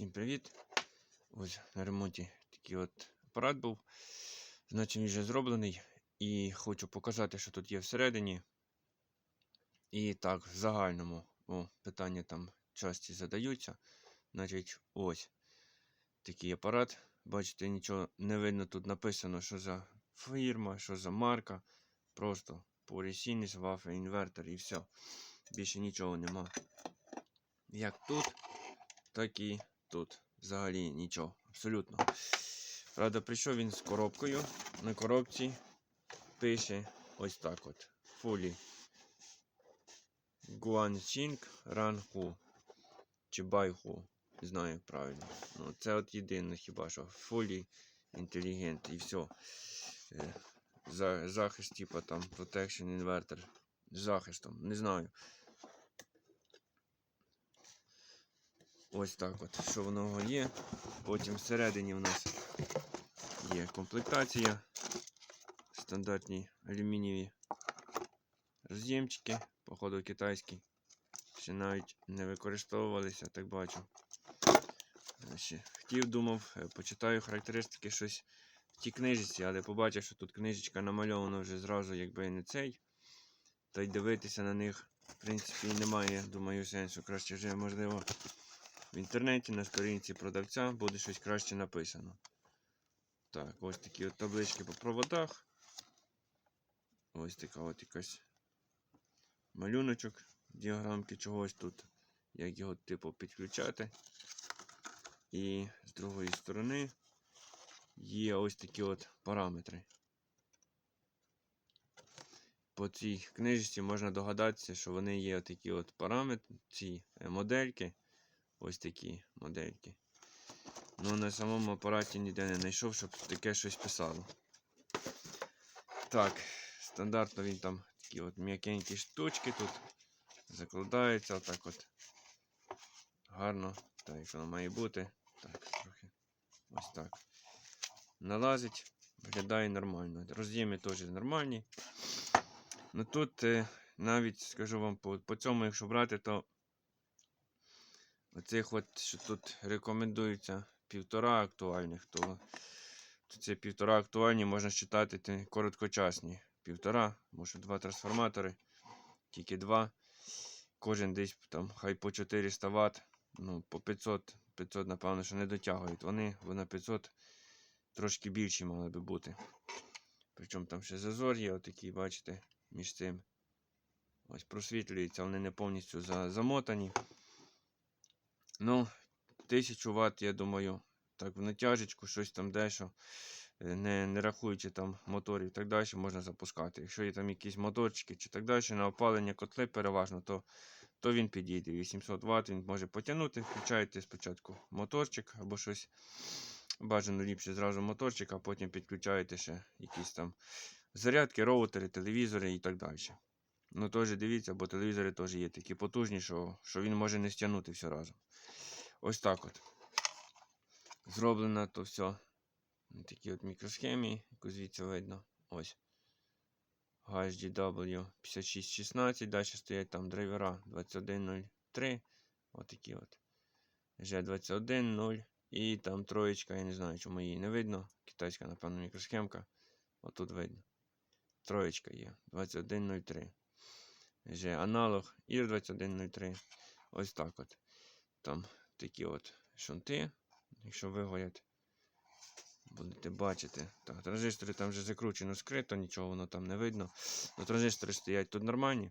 Всім привіт! Ось на ремонті такий от апарат був. Значить, він вже зроблений. І хочу показати, що тут є всередині. І так, в загальному о, питання там часті задаються. Значить, ось такий апарат. Бачите, нічого не видно. Тут написано, що за фірма, що за марка. Просто порісінність, вафе, інвертор і все. Більше нічого нема. Як тут, так і тут. Взагалі нічого. Абсолютно. Правда, прийшов він з коробкою. На коробці пише ось так от. Фулі. Гуанчинг Ранху. Чи Байху. Не знаю правильно. Ну, це от єдине хіба що. Фулі інтелігент і все. За, захист, типа там Protection Inverter. З захистом. Не знаю. Ось так от, що воно є. Потім всередині в нас є комплектація. Стандартні алюмінієві роз'ємчики, походу китайські. Ще навіть не використовувалися, так бачу. Ще хотів, думав, е, почитаю характеристики щось в тій книжці, але побачив, що тут книжечка намальована вже зразу, якби не цей. Та й дивитися на них, в принципі, немає, думаю, сенсу. Краще вже, можливо, в інтернеті на сторінці продавця буде щось краще написано. Так, ось такі от таблички по проводах. Ось така от якась малюночок, діаграмки чогось тут, як його типу підключати. І з другої сторони є ось такі от параметри. По цій книжці можна догадатися, що вони є такі от параметри, ці е, модельки. Ось такі модельки. Ну, на самому апараті ніде не знайшов, щоб таке щось писало. Так, стандартно він там такі от м'якенькі штучки тут закладаються отак от. Гарно, так як воно має бути. Так, трохи ось так. Налазить, виглядає нормально. Роз'єми теж нормальні. Ну тут е, навіть скажу вам по, по цьому, якщо брати, то Оцих от, що тут рекомендується півтора актуальних, то, то це півтора актуальні можна читати короткочасні. Півтора, може два трансформатори, тільки два. Кожен десь там хай по 400 Вт, ну, по 500, 500, напевно, що не дотягують. Вони на 500 трошки більші мали би бути. Причому там ще зазор є, отакий, бачите, між цим. Ось просвітлюється, вони не повністю замотані. Ну, 1000 Вт, я думаю, так, в натяжечку, щось там дещо, е, не не рахуючи там моторів і так далі, можна запускати. Якщо є там якісь моторчики чи так далі, на опалення котли переважно, то то він підійде. 800 Вт він може потягнути. Включаєте спочатку моторчик або щось. Бажано ліпше зразу моторчик, а потім підключаєте ще якісь там зарядки, роутери, телевізори і так далі. Ну, теж дивіться, бо телевізори теж є такі потужні, що що він може не стягнути все разом. Ось так от. Зроблено то все. Такі от мікросхемі, яку звідси видно. Ось. HDW 5616. Далі стоять там драйвера 2103. Отакі от. G210 і там троєчка, я не знаю, чому її не видно. Китайська, напевно, мікросхемка. Отут видно. Троєчка є. 2103. G аналог IR 2103. Ось так от. Там такі от шунти. Якщо вигорять, будете бачити. Так, транзистори там вже закручено скрито, нічого воно там не видно. Но транзистори стоять тут нормальні.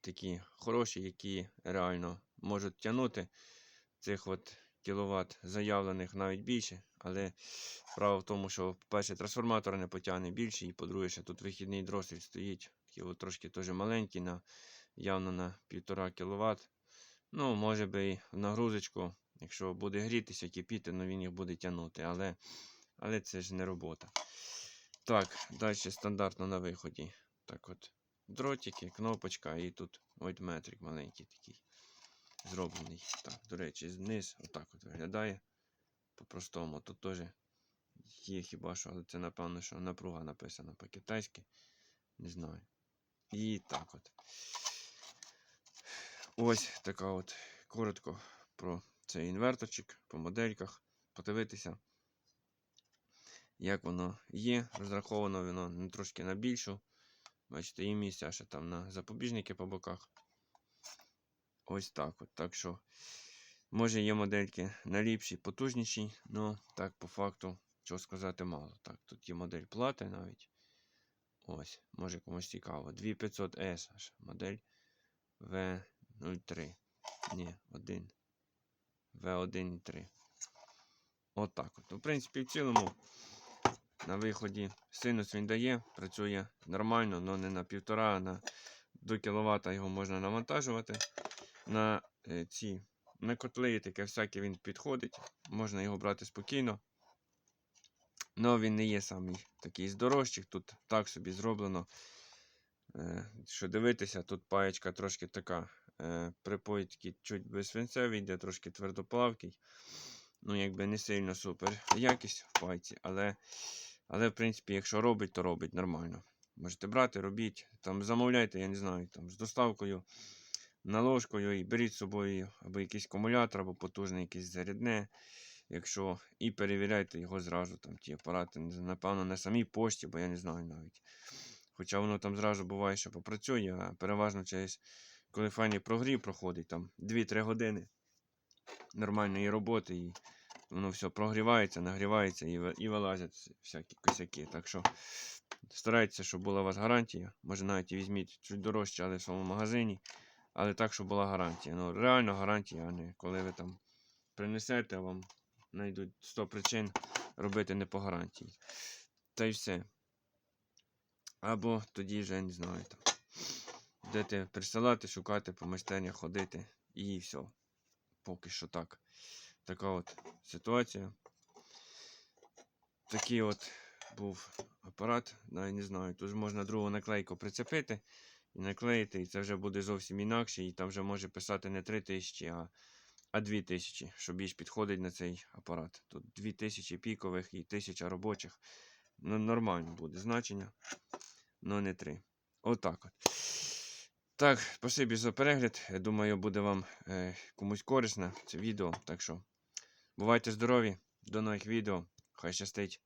Такі хороші, які реально можуть тягнути цих от кіловат заявлених навіть більше. Але справа в тому, що, по-перше, трансформатор не потягне більше, і по-друге, що тут вихідний дросіль стоїть. Такий от трошки теж маленький, на, явно на 1,5 кВт. Ну, може би і в нагрузочку, якщо буде грітися, кипіти, ну він їх буде тягнути. Але але це ж не робота. Так, далі стандартно на виході. Так от, дротики, кнопочка і тут вольтметрик маленький такий зроблений. Так, до речі, зниз отак от виглядає. По-простому. Тут теж є хіба що, але це, напевно, що напруга написана по-китайськи. Не знаю. І так от. Ось така от коротко про цей інверторчик, по модельках, подивитися, як воно є. Розраховано воно не трошки на більшу. Бачите, є місця ще там на запобіжники по боках. Ось так от. Так що, може є модельки на ліпші, потужніші, але так по факту, чого сказати мало. Так, тут є модель плати навіть. Ось, може комусь цікаво. 2500S аж модель V03. Ні, 1. V1.3. Отак от. Ну, В принципі, в цілому, на виході синус він дає, працює нормально, але не на 1,5, а на до кВт його можна навантажувати. На е, ці на котли таке всяке він підходить. Можна його брати спокійно. Но він не є самий такий з дорожчих. Тут так собі зроблено. Е, що дивитися, тут паєчка трошки така. Е, припой чуть без свинцевий, йде трошки твердоплавкий. Ну, якби не сильно супер якість в пайці, але, але в принципі, якщо робить, то робить нормально. Можете брати, робіть, там замовляйте, я не знаю, там з доставкою, наложкою і беріть з собою або якийсь акумулятор, або потужне якесь зарядне. Якщо і перевіряйте його зразу, там ті апарати, напевно, на самій пошті, бо я не знаю навіть. Хоча воно там зразу буває, що попрацює, а переважно через коли файний прогрів проходить, там 2-3 години нормальної роботи, і воно все прогрівається, нагрівається і, і вилазять всякі косяки. Так що старайтеся, щоб була у вас гарантія. Може навіть і візьміть чуть дорожче, але в своєму магазині. Але так, щоб була гарантія. Ну, реально гарантія, а не коли ви там принесете, вам знайдуть 100 причин робити не по гарантії. Та й все. Або тоді вже не знаю там. Будете присилати, шукати по майстернях, ходити і все. Поки що так. Така от ситуація. Такий от був апарат. Да, я не знаю. Тут можна другу наклейку прицепити і наклеїти, і це вже буде зовсім інакше. І там вже може писати не 3000, а, а 2000, що більш підходить на цей апарат. Тут 2000 пікових і 1000 робочих. Ну, нормально буде значення. Ну, не 3. Отак от. Так, спасибі за перегляд. Я думаю, буде вам е, комусь корисне це відео. Так що бувайте здорові, до нових відео. Хай щастить.